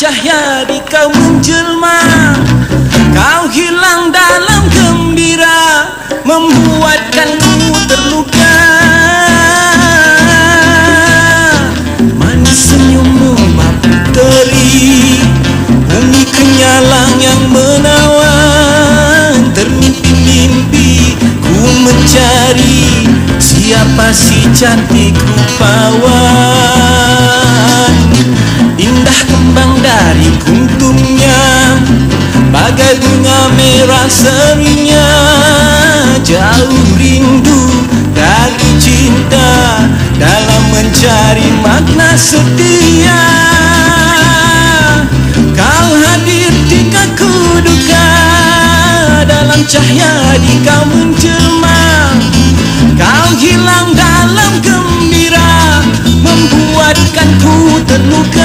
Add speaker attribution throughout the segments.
Speaker 1: cahaya di kau menjelma Kau hilang dalam gembira Membuatkan ku terluka serinya Jauh rindu dari cinta Dalam mencari makna setia. Kau hadir ketika ku duka Dalam cahaya di kau menjelma. Kau hilang dalam gembira Membuatkan ku terluka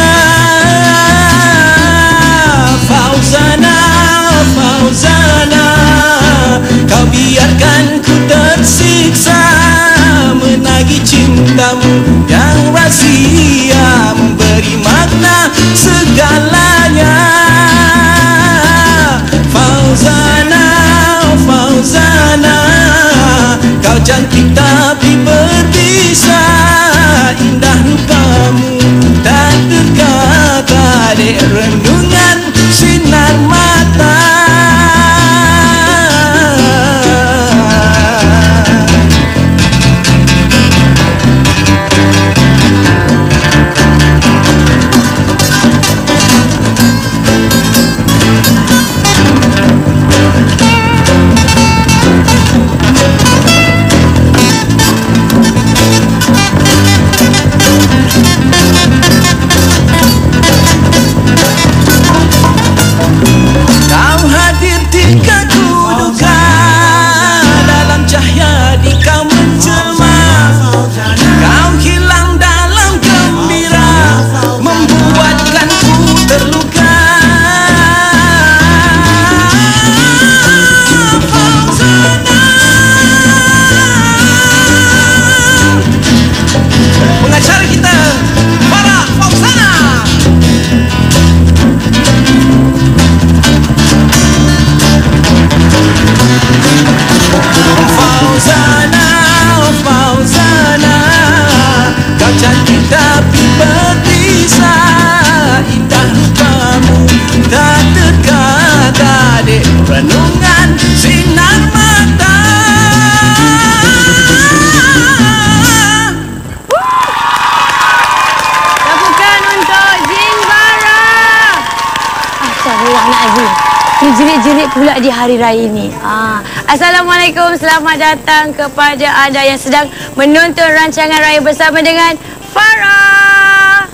Speaker 2: jerit-jerit pula di hari raya ni. Ah. Assalamualaikum, selamat datang kepada anda yang sedang menonton rancangan raya bersama dengan Farah.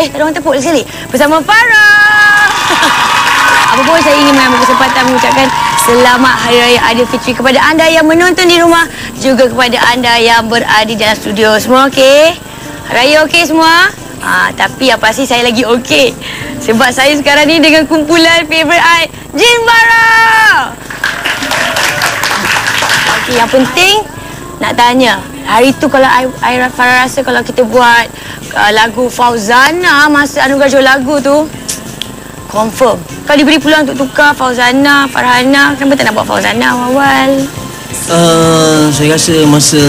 Speaker 2: Eh, ada orang tepuk sekali. Bersama Farah. Apa pun saya ingin mengambil kesempatan mengucapkan selamat Hari Raya Aidilfitri kepada anda yang menonton di rumah juga kepada anda yang berada dalam studio. Semua okey? Raya okey semua? Ah, tapi apa sih saya lagi okey. Sebab saya sekarang ni dengan kumpulan favorite I, Jin Bara. Okey, yang penting nak tanya. Hari tu kalau I, I Farah rasa kalau kita buat uh, lagu Fauzana masa anugerah jual lagu tu confirm. Kalau diberi peluang untuk tukar Fauzana, Farhana, kenapa tak nak buat Fauzana awal-awal?
Speaker 3: Uh, saya rasa masa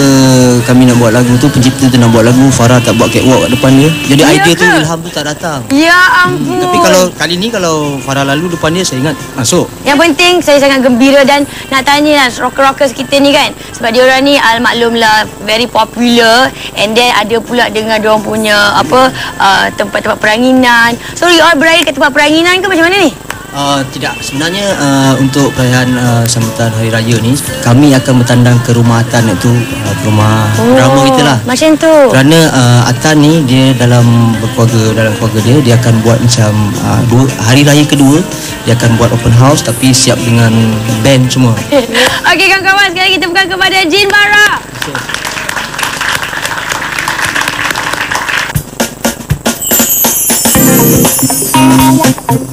Speaker 3: kami nak buat lagu tu pencipta tu nak buat lagu Farah tak buat catwalk kat depan dia. Jadi
Speaker 2: Ya
Speaker 3: idea tu
Speaker 2: ke?
Speaker 3: ilham tu tak datang.
Speaker 2: Ya ampun.
Speaker 3: Tapi kalau kali ni kalau Farah lalu depan dia saya ingat masuk.
Speaker 2: Yang penting saya sangat gembira dan nak tanya lah rocker-rockers kita ni kan sebab dia orang ni al maklumlah very popular and then ada pula dengan dia orang punya apa uh, tempat-tempat peranginan. So you all berada kat tempat peranginan ke macam mana ni?
Speaker 3: Ah, tidak. Sebenarnya uh, untuk perayaan uh, sambutan hari raya ni kami akan bertandang ke rumah Atan itu uh, ke rumah oh, drama kita lah
Speaker 2: macam tu.
Speaker 3: Kerana uh, Atan ni dia dalam keluarga dalam keluarga dia dia akan buat macam uh, dua, hari raya kedua dia akan buat open house tapi siap dengan band semua.
Speaker 2: Okey kawan-kawan sekarang kita buka kepada Jin Bara. Okay.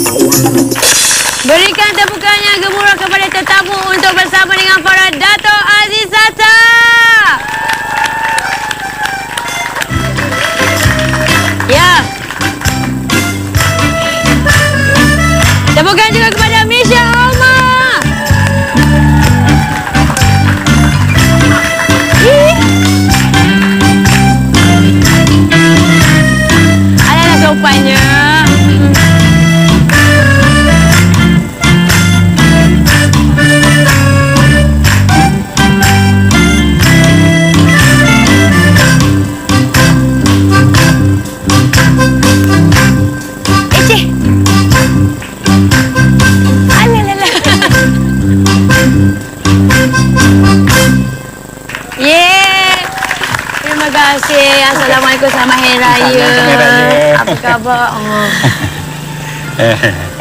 Speaker 2: Kasih. Assalamualaikum selamat hari raya.
Speaker 4: Selamat Hari Raya.
Speaker 2: Apa khabar? Oh.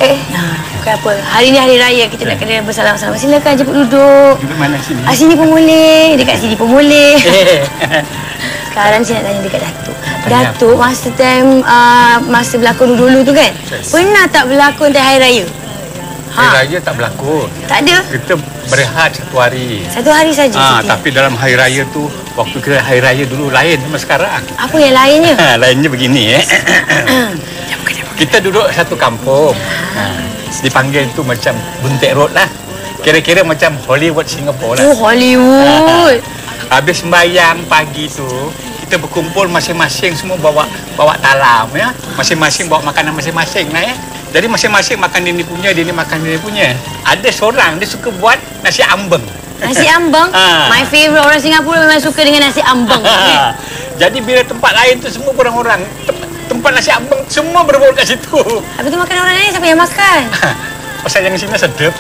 Speaker 2: Eh, bukan apa. Hari ni hari raya kita nak kena bersalam-salam. Silakan jemput duduk.
Speaker 4: Duduk mana sini?
Speaker 2: Ah, sini pun boleh. Dekat sini pun boleh. Sekarang saya nak tanya dekat Datuk. Datuk, masa time uh, masa berlakon dulu-dulu tu kan? Pernah tak berlakon time Hari Raya?
Speaker 4: Hari Raya tak berlakon.
Speaker 2: Tak ada.
Speaker 4: Kita berehat satu hari.
Speaker 2: Satu hari saja
Speaker 4: Ah,
Speaker 2: cuti.
Speaker 4: tapi dalam hari raya tu, waktu kita hari raya dulu lain sama sekarang.
Speaker 2: Apa yang lainnya?
Speaker 4: Ha, lainnya begini eh. kita duduk satu kampung. Ha, dipanggil tu macam Buntik Road lah. Kira-kira macam Hollywood Singapore lah.
Speaker 2: Oh, Hollywood.
Speaker 4: Habis sembahyang pagi tu, kita berkumpul masing-masing semua bawa bawa talam ya. Masing-masing bawa makanan masing-masing lah ya. Jadi masing-masing makan dia ni punya, dia ni makan dia ni punya. Ada seorang dia suka buat nasi ambeng.
Speaker 2: Nasi ambeng.
Speaker 4: Ah.
Speaker 2: My favourite orang Singapura memang suka dengan nasi ambeng.
Speaker 4: Ha. Jadi bila tempat lain tu semua orang-orang tem- tempat nasi ambeng semua berbau kat situ.
Speaker 2: Habis tu makan orang lain siapa yang makan?
Speaker 4: Pasal yang sini sedap.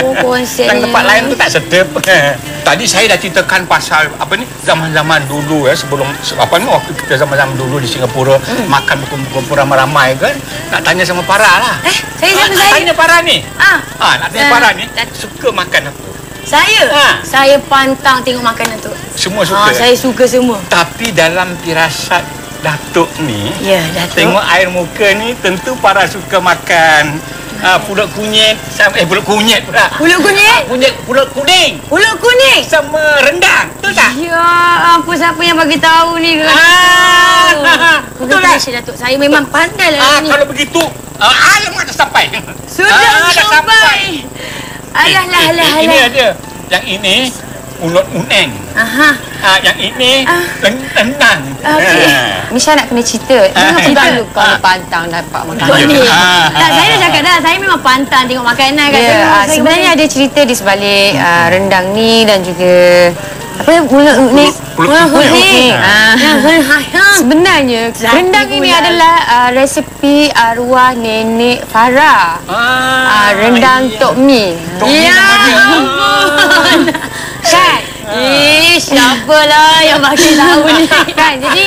Speaker 2: Oh.
Speaker 4: Yang tempat lain tu tak sedap. Tadi saya dah ceritakan pasal apa ni zaman-zaman dulu ya sebelum apa ni waktu kita zaman-zaman dulu di Singapura
Speaker 2: Hmm.
Speaker 4: makan berkumpul ramai-ramai kan. Nak tanya sama Farah lah.
Speaker 2: Eh, saya
Speaker 4: Ah,
Speaker 2: saya?
Speaker 4: Tanya Farah ni.
Speaker 2: Ah,
Speaker 4: Ah, nak tanya
Speaker 2: Eh,
Speaker 4: Farah ni suka makan apa?
Speaker 2: saya.
Speaker 4: Ha.
Speaker 2: Saya pantang tengok makanan tu.
Speaker 4: Semua suka.
Speaker 2: Ah, saya suka semua.
Speaker 4: Tapi dalam firasat Datuk ni
Speaker 2: Ya, Datuk.
Speaker 4: Tengok air muka ni tentu para suka makan uh, pulut kunyit sama eh pulut kunyit pula.
Speaker 2: Pulut kunyit?
Speaker 4: Ah, kunyit pulut kuning
Speaker 2: Pulut kuning.
Speaker 4: sama rendang. Betul tak?
Speaker 2: Ya, apa siapa yang bagi tahu ni?
Speaker 4: Ah,
Speaker 2: Betul
Speaker 4: betul tak?
Speaker 2: tak? Datuk. Saya memang pandai lah
Speaker 4: Ah,
Speaker 2: ni.
Speaker 4: kalau begitu uh, alamak dah sampai.
Speaker 2: Sudah
Speaker 4: Ah, dah
Speaker 2: sampai. Alah, lah, alah,
Speaker 4: Eh, Ini
Speaker 2: alah.
Speaker 4: ada. Yang ini ulut uneng.
Speaker 2: Aha.
Speaker 4: Ah, yang ini
Speaker 2: Ah.
Speaker 4: rendang.
Speaker 2: Okey.
Speaker 4: Ah.
Speaker 5: Misha nak kena cerita. Jangan
Speaker 4: Ah.
Speaker 5: pegang
Speaker 4: Ah.
Speaker 5: lu kau pantang dapat makan.
Speaker 2: Kau ni.
Speaker 4: Ah.
Speaker 2: Tak, saya dah cakap dah. Saya memang pantang tengok makanan kat
Speaker 5: Ya,
Speaker 2: saya.
Speaker 5: ah,
Speaker 2: Saya
Speaker 5: sebenarnya ada cerita di sebalik ah, rendang ni dan juga apa mulut ni mulut
Speaker 4: kuning. Ah.
Speaker 5: Ah.
Speaker 2: Ya, ha, ha.
Speaker 5: Sebenarnya
Speaker 2: Zaki
Speaker 5: rendang ini adalah ah, resepi arwah nenek Farah. Ah, rendang
Speaker 4: iya.
Speaker 5: tok mi.
Speaker 4: Tok Mi
Speaker 2: Ya ampun.
Speaker 5: Kan?
Speaker 2: Eh, siapa lah yang bagi tahu ni?
Speaker 5: kan? Jadi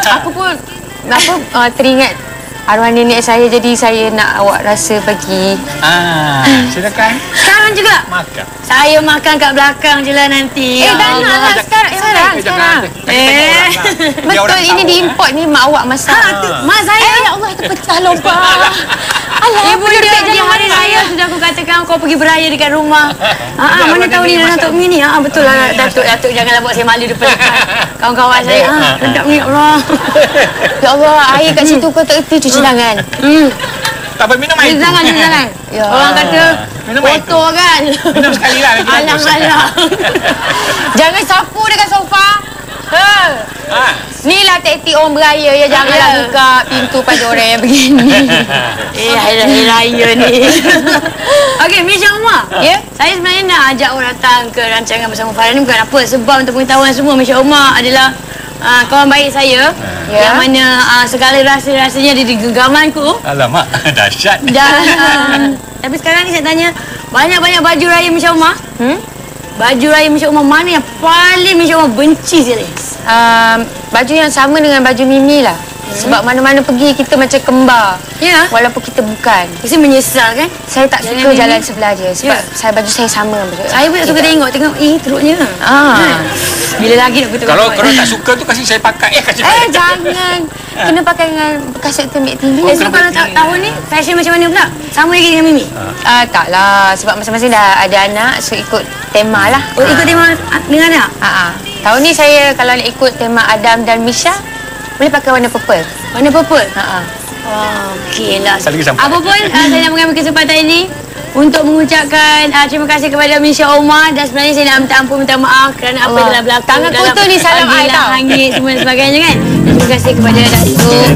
Speaker 5: aku pun apa ah, teringat arwah nenek saya jadi saya nak awak rasa bagi
Speaker 4: Ah, silakan
Speaker 2: Sekarang juga.
Speaker 4: makan.
Speaker 2: Saya makan kat belakang je lah nanti.
Speaker 5: Eh,
Speaker 2: Ya
Speaker 5: dah nak
Speaker 2: Allah.
Speaker 5: lah sekarang,
Speaker 4: Eh,
Speaker 5: sekarang,
Speaker 4: jangan.
Speaker 5: sekarang.
Speaker 4: Orang lah. Biar
Speaker 5: Betul, ini diimport ni mak awak masak.
Speaker 2: Ha, tu, mak saya.
Speaker 5: Eh, ya Allah, terpecah lomba. Alah,
Speaker 2: Ibu dia
Speaker 5: jadi
Speaker 2: di hari raya sudah aku katakan kau pergi beraya dekat rumah. Ha, ah, mana tahu
Speaker 4: ni.
Speaker 2: Datuk Mi ni. Ha, betul lah Datuk Datuk janganlah buat saya malu depan depan kawan-kawan saya. Ha, sedap ni ya Allah.
Speaker 5: Ya Allah, air kat situ kau tak erti cuci tangan.
Speaker 2: Hmm.
Speaker 4: Tak apa, minum air
Speaker 2: Cuci
Speaker 4: tu.
Speaker 2: tangan, cuci tangan.
Speaker 5: Ya.
Speaker 2: Orang kata
Speaker 4: Minum air
Speaker 2: kotor kan.
Speaker 4: Minum sekali lah.
Speaker 2: Alang-alang.
Speaker 5: Jangan sapu dekat sofa. Ha.
Speaker 4: Ah.
Speaker 5: Ni lah taktik orang beraya ya janganlah
Speaker 2: Ya.
Speaker 5: buka pintu pada orang yang begini.
Speaker 2: Eh, hari raya ni. Okey, Misha Umar.
Speaker 5: Ya?
Speaker 2: Saya sebenarnya nak ajak orang datang ke rancangan bersama Farah ni bukan apa. Sebab untuk pengetahuan semua, Misha Umar adalah uh, kawan baik saya.
Speaker 5: Ya.
Speaker 2: Yang mana uh, segala rasa-rasanya ada di genggamanku.
Speaker 4: Alamak, dahsyat.
Speaker 2: Dan uh, tapi sekarang ni saya tanya, banyak-banyak baju raya Misha Umar.
Speaker 5: Hmm?
Speaker 2: Baju raya Misha Umar mana yang paling Misha Umar benci sekali?
Speaker 5: Um, baju yang sama dengan baju Mimi lah. Sebab mana-mana pergi kita macam kembar.
Speaker 2: Ya.
Speaker 5: Walaupun kita bukan.
Speaker 2: Mesti menyesal kan?
Speaker 5: Saya tak
Speaker 2: Jangan
Speaker 5: suka
Speaker 2: Mimi.
Speaker 5: jalan sebelah je sebab
Speaker 2: Ya.
Speaker 5: saya baju saya sama baju.
Speaker 2: Saya pun tak suka tengok, tengok, eh teruknya.
Speaker 5: Ah.
Speaker 2: Kan? Bila lagi nak betul
Speaker 4: Kalau kalau tak suka tu kasih saya pakai. Eh kasih
Speaker 5: Eh
Speaker 4: pakai.
Speaker 5: jangan. Kena pakai dengan kasut tumit tinggi.
Speaker 2: Eh, so kalau tak, tahun ni fashion macam mana pula? Sama lagi dengan Mimi?
Speaker 5: Ah taklah sebab masing-masing dah ada anak so ikut tema lah.
Speaker 2: Oh, ikut tema dengan anak?
Speaker 5: Ah, ah. Tahun ni saya kalau nak ikut tema Adam dan Misha boleh pakai warna purple.
Speaker 2: Warna purple?
Speaker 5: Ha ah.
Speaker 2: Oh, okey lah.
Speaker 4: Satu lagi sampai.
Speaker 2: Apa pun, uh, saya nak mengambil kesempatan ini untuk mengucapkan uh, terima kasih kepada Misha Omar dan sebenarnya saya nak minta ampun, minta maaf kerana apa
Speaker 5: Allah.
Speaker 2: yang telah berlaku.
Speaker 5: Tangan
Speaker 2: dalam
Speaker 5: kotor ni salam I
Speaker 2: panggilan
Speaker 5: tau.
Speaker 2: hangit semua dan sebagainya kan. Dan terima kasih kepada Datuk.